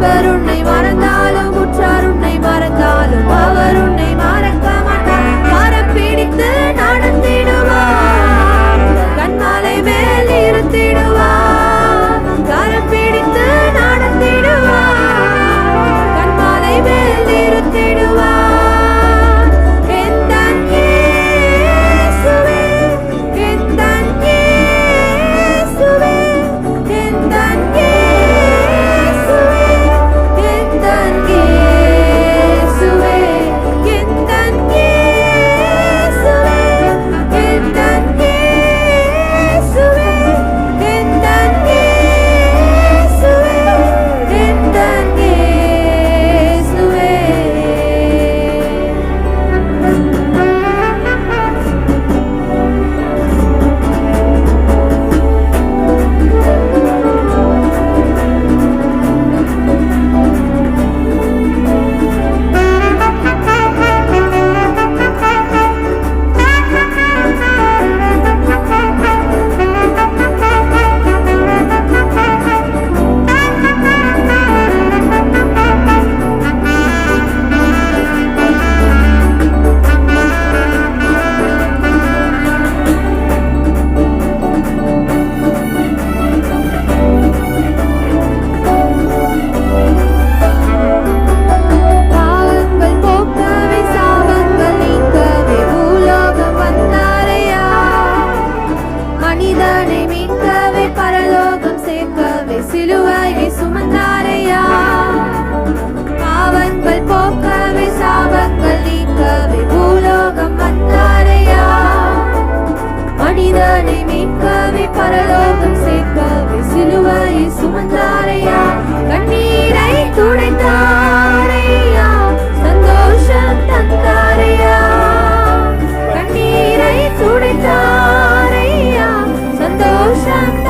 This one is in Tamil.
கர்த்தர் உன்னை மறந்த глазах